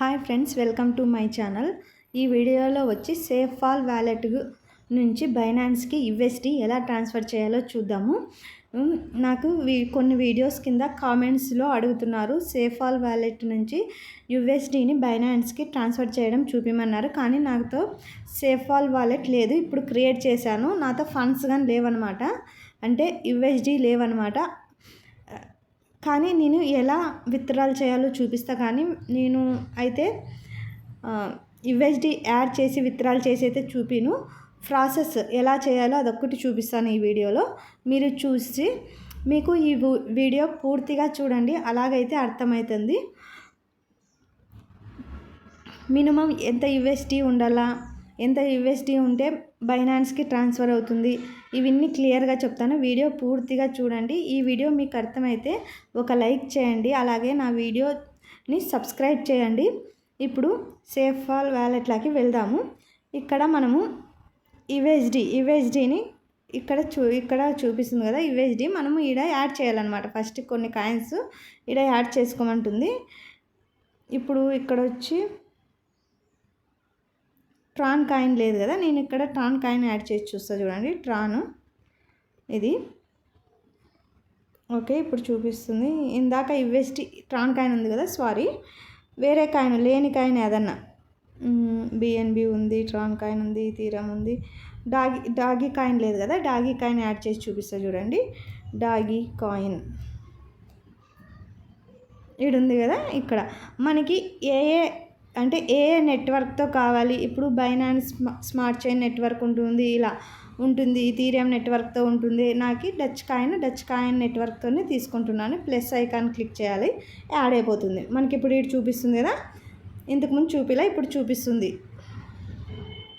Hi friends welcome to my channel. ఈ వీడియోలో వచ్చి సేఫ్ ఫాల్ వ్యాలెట్ నుంచి బైనాన్స్కి యుఎస్డి ఎలా ట్రాన్స్ఫర్ చేయాలో చూద్దాము. నాకు కొన్ని వీడియోస్ కింద కామెంట్స్లో అడుగుతున్నారు సేఫ్ ఆల్ వ్యాలెట్ నుంచి యుఎస్డిని బైనాన్స్కి ట్రాన్స్ఫర్ చేయడం చూపిమన్నారు కానీ నాతో సేఫ్ ఆల్ వాలెట్ లేదు. ఇప్పుడు క్రియేట్ చేశాను. నాతో ఫండ్స్ కానీ లేవన్నమాట అంటే యుఎస్డి లేవనమాట. కానీ నేను ఎలా విత్డ్రాల్ చేయాలో చూపిస్తా కానీ నేను అయితే యుఎస్డి యాడ్ చేసి విత్డ్రాల్ చేసి అయితే చూపిను. ప్రాసెస్ ఎలా చేయాలో అదొక్కటి చూపిస్తాను ఈ వీడియోలో. మీరు చూసి మీకు ఈ వీడియో పూర్తిగా చూడండి అలాగైతే అర్థమవుతుంది మినిమం ఎంత యుఎస్డి ఉండాలా? ఎంత యుఎస్డి ఉంటే బైనాన్స్కి ట్రాన్స్ఫర్ అవుతుంది. ఇవన్నీ క్లియర్గా చెప్తాను. వీడియో పూర్తిగా చూడండి. ఈ వీడియో మీకు అర్థమైతే ఒక లైక్ చేయండి. అలాగే నా వీడియోని సబ్స్క్రైబ్ చేయండి. ఇప్పుడు సేఫ్ ఫాల్ వ్యాలెట్లోకి వెళ్దాము. ఇక్కడ మనము యుఎస్డి యుఎస్డిని ఇక్కడ చూ ఇక్కడ చూపిస్తుంది కదా యుఎస్డి మనము ఈడ యాడ్ చేయాలన్నమాట. ఫస్ట్ కొన్ని కాయిన్స్ ఈడ యాడ్ చేసుకోమంటుంది. ఇప్పుడు ఇక్కడ వచ్చి ట్రాన్ కాయిన్ లేదు కదా నేను ఇక్కడ ట్రాన్ కాయిన్ యాడ్ చేసి చూస్తా చూడండి. ట్రాన్ ఇది. ఓకే ఇప్పుడు చూపిస్తుంది. ఇందాక యుఎస్డి ట్రాన్ కాయిన్ ఉంది కదా సారీ. వేరే కాయిన్ లేని కాయిన్ ఏదన్నా. బిఎన్బి ఉంది ట్రాన్ కాయిన్ ఉంది తీరం ఉంది. డాగి డాగి కాయిన్ లేదు కదా డాగి కాయిన్ యాడ్ చేసి చూపిస్తా చూడండి. డాగి కాయిన్. ఈడుంది కదా ఇక్కడ. మనకి ఏ ఏ అంటే ఏ నెట్వర్క్తో కావాలి? ఇప్పుడు బైనాన్స్ స్మార్ట్ చైన్ నెట్వర్క్ ఉంటుంది ఇలా ఉంటుంది ఈథీరియం నెట్వర్క్తో ఉంటుంది. నాకు డచ్ కాయిన్ డచ్ కాయిన్ నెట్వర్క్తోనే తీసుకుంటున్నాను. ప్లస్ ఐకాన్ క్లిక్ చేయాలి యాడ్ అయిపోతుంది. మనకి ఇప్పుడు ఇటు చూపిస్తుంది కదా? ఇంతకుముందు చూపిలా ఇప్పుడు చూపిస్తుంది.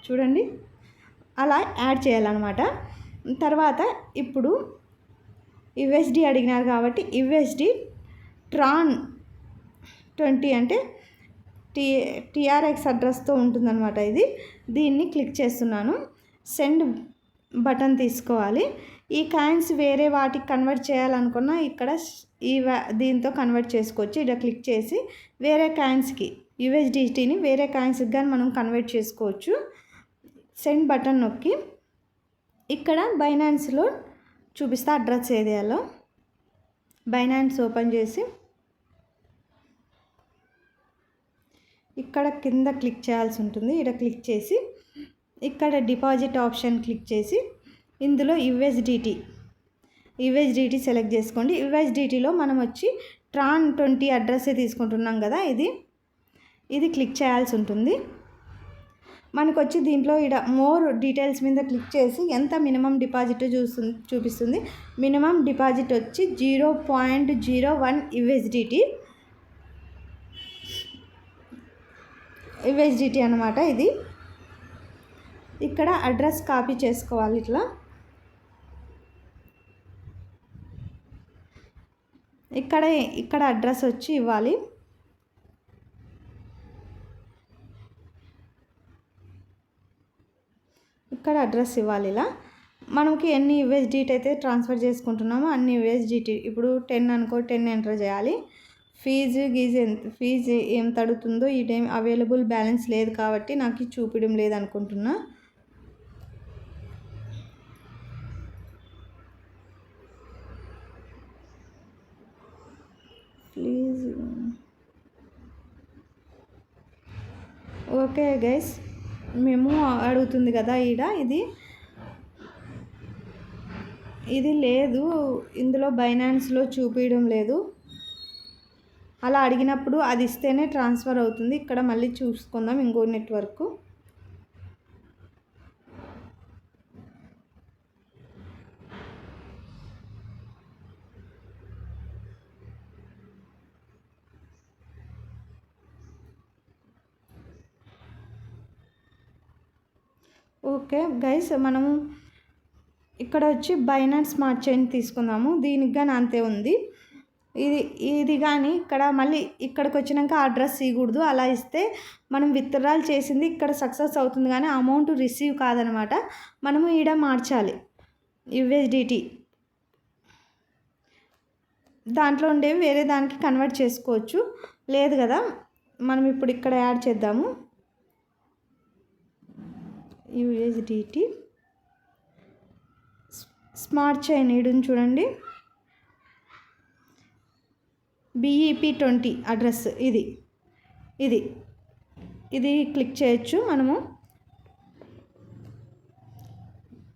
చూడండి. అలా యాడ్ చేయాలన్నమాట. తర్వాత ఇప్పుడు యుఎస్డి అడిగినారు కాబట్టి యుఎస్డి ట్రాన్ ట్వంటీ అంటే టీ టీఆర్ఎక్స్ అడ్రస్తో ఉంటుందన్నమాట ఇది. దీన్ని క్లిక్ చేస్తున్నాను. సెండ్ బటన్ తీసుకోవాలి. ఈ కాయిన్స్ వేరే వాటికి కన్వర్ట్ చేయాలనుకున్నా ఇక్కడ ఈ దీంతో కన్వర్ట్ చేసుకోవచ్చు. ఇక్కడ క్లిక్ చేసి వేరే కాయిన్స్కి యుఎస్డిటీని వేరే కాయిన్స్కి కానీ మనం కన్వర్ట్ చేసుకోవచ్చు. సెండ్ బటన్ నొక్కి ఇక్కడ బైనాన్స్లో చూపిస్తా అడ్రస్ ఏరియాలో బైనాన్స్ ఓపెన్ చేసి ఇక్కడ కింద క్లిక్ చేయాల్సి ఉంటుంది. ఇక్కడ క్లిక్ చేసి ఇక్కడ డిపాజిట్ ఆప్షన్ క్లిక్ చేసి ఇందులో యుఎస్డిటీ. యుఎస్డిటీ సెలెక్ట్ చేసుకోండి. యుఎస్డిటీలో మనం వచ్చి ట్రాన్ ట్వంటీ అడ్రస్సే తీసుకుంటున్నాం కదా ఇది. ఇది క్లిక్ చేయాల్సి ఉంటుంది. మనకు వచ్చి దీంట్లో ఇక్కడ మోర్ డీటెయిల్స్ మీద క్లిక్ చేసి ఎంత మినిమం డిపాజిట్ చూస్తుంది చూపిస్తుంది. మినిమం డిపాజిట్ వచ్చి zero point zero one USDT. USDT అనమాట ఇది. ఇక్కడ అడ్రస్ కాపీ చేసుకోవాలి ఇట్లా. ఇక్కడ ఇక్కడ అడ్రస్ వచ్చి ఇవ్వాలి. ఇక్కడ అడ్రస్ ఇవ్వాలి ఇలా. మనకి ఎన్ని యూఎస్డిటీ అయితే ట్రాన్స్ఫర్ చేసుకుంటున్నామో అన్ని యూఎస్డిటీ ఇప్పుడు టెన్ అనుకో టెన్ ఎంటర్ చేయాలి. ఫీజు గీజు ఎంత ఫీజు ఏం అడుగుతుందో ఈ టైం అవైలబుల్ బ్యాలెన్స్ లేదు కాబట్టి నాకు చూపించడం లేదు అనుకుంటున్నా. ప్లీజ్. ఓకే గైస్ మేము అడుగుతుంది కదా ఈడ ఇది. ఇది లేదు ఇందులో బైనాన్స్లో చూపించడం లేదు. అలా అడిగినప్పుడు అది ఇస్తేనే ట్రాన్స్ఫర్ అవుతుంది. ఇక్కడ మళ్ళీ చూసుకుందాం ఇంకో నెట్వర్క్. ఓకే గైస్ మనము ఇక్కడ వచ్చి బైనాన్స్ స్మార్ట్ చైన్ తీసుకుందాము. దీనికి కానీ అంతే ఉంది. ఇది ఇది కానీ ఇక్కడ మళ్ళీ ఇక్కడికి వచ్చినాక అడ్రస్ ఇవ్వకూడదు అలా ఇస్తే మనం విత్డ్రాల్ చేసింది ఇక్కడ సక్సెస్ అవుతుంది కానీ అమౌంట్ రిసీవ్ కాదనమాట. మనము ఈడ మార్చాలి. యుఎస్డిటీ దాంట్లో ఉండేవి వేరే దానికి కన్వర్ట్ చేసుకోవచ్చు. లేదు కదా? మనం ఇప్పుడు ఇక్కడ యాడ్ చేద్దాము. యూఎస్డిటి స్మార్ట్ చైన్ ఈడుని చూడండి. బీఈపీ ట్వంటీ అడ్రస్ ఇది. ఇది. ఇది క్లిక్ చేయొచ్చు మనము.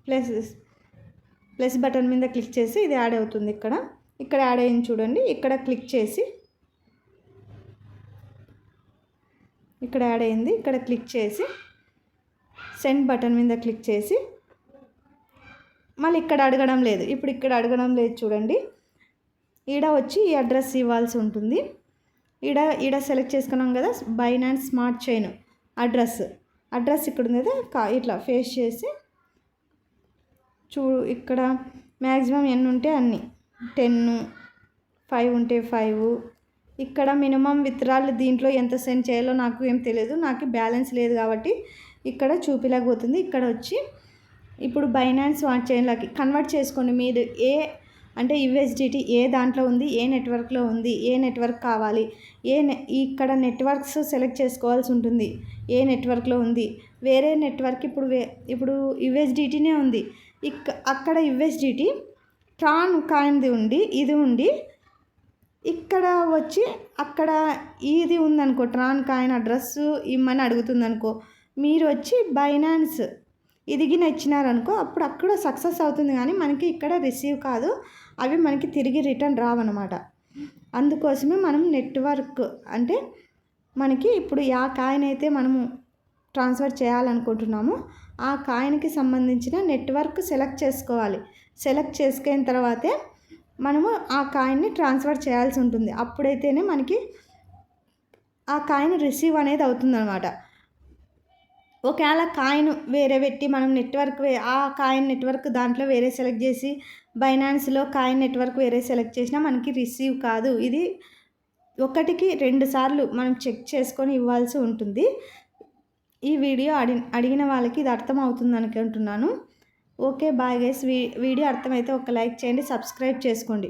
ప్లస్ ప్లస్ బటన్ మీద క్లిక్ చేసి ఇది యాడ్ అవుతుంది ఇక్కడ. ఇక్కడ యాడ్ అయింది చూడండి. ఇక్కడ క్లిక్ చేసి ఇక్కడ యాడ్ అయింది. ఇక్కడ క్లిక్ చేసి సెండ్ బటన్ మీద క్లిక్ చేసి మళ్ళీ ఇక్కడ అడగడం లేదు. ఇప్పుడు ఇక్కడ అడగడం లేదు చూడండి. ఈడ వచ్చి ఈ అడ్రస్ ఇవ్వాల్సి ఉంటుంది. ఈడ ఈడ సెలెక్ట్ చేసుకున్నాం కదా Binance smart chain address. Address ఇక్కడ ఉంది కదా కా ఇట్లా ఫేస్ చేసి చూ ఇక్కడ మ్యాక్సిమం ఎన్ని ఉంటే అన్ని. టెన్ ఫైవ్ ఉంటే ఫైవ్ ఇక్కడ మినిమం విత్డ్రాల్ దీంట్లో ఎంత సెండ్ చేయాలో నాకు ఏం తెలియదు. నాకు బ్యాలెన్స్ లేదు కాబట్టి ఇక్కడ చూపిలేకపోతుంది ఇక్కడ వచ్చి ఇప్పుడు బైనాన్స్ స్మార్ట్ చైన్లకి కన్వర్ట్ చేసుకోండి. మీరు ఏ అంటే యుఎస్డిటీ ఏ దాంట్లో ఉంది ఏ నెట్వర్క్లో ఉంది ఏ నెట్వర్క్ కావాలి ఏ నె ఇక్కడ నెట్వర్క్స్ సెలెక్ట్ చేసుకోవాల్సి ఉంటుంది ఏ నెట్వర్క్లో ఉంది వేరే నెట్వర్క్ ఇప్పుడు వే ఇప్పుడు యుఎస్డిటీనే ఉంది ఇక్క అక్కడ యుఎస్డిటీ ట్రాన్ కాయింది ఉండి ఇది ఉండి ఇక్కడ వచ్చి అక్కడ ఇది ఉందనుకో ట్రాన్ కాయిన్ అడ్రస్ ఇమ్మని అడుగుతుందనుకో మీరు వచ్చి బైనాన్స్ ఇదిగి నచ్చినారనుకో అప్పుడు అక్కడ సక్సెస్ అవుతుంది కానీ మనకి ఇక్కడ రిసీవ్ కాదు. అవి మనకి తిరిగి రిటర్న్ రావన్నమాట. అందుకోసమే మనం నెట్వర్క్ అంటే మనకి ఇప్పుడు ఆ కాయిన్ అయితే మనము ట్రాన్స్ఫర్ చేయాలనుకుంటున్నామో ఆ కాయిన్కి సంబంధించిన నెట్వర్క్ సెలెక్ట్ చేసుకోవాలి. సెలెక్ట్ చేసుకున్న తర్వాతే మనము ఆ కాయిన్ని ట్రాన్స్ఫర్ చేయాల్సి ఉంటుంది. అప్పుడైతేనే మనకి ఆ కాయిన్ రిసీవ్ అనేది అవుతుందన్నమాట. ఒకవేళ కాయిన్ వేరే పెట్టి మనం నెట్వర్క్ వే ఆ కాయిన్ నెట్వర్క్ దాంట్లో వేరే సెలెక్ట్ చేసి బైనాన్స్లో కాయిన్ నెట్వర్క్ వేరే సెలెక్ట్ చేసినా మనకి రిసీవ్ కాదు. ఇది ఒకటికి రెండు సార్లు మనం చెక్ చేసుకొని ఇవ్వాల్సి ఉంటుంది. ఈ వీడియో అడి అడిగిన వాళ్ళకి ఇది అర్థం అవుతుంది అనుకుంటున్నాను. Okay bye guys. వీడియో అర్థమైతే ఒక లైక్ చేయండి సబ్స్క్రైబ్ చేసుకోండి.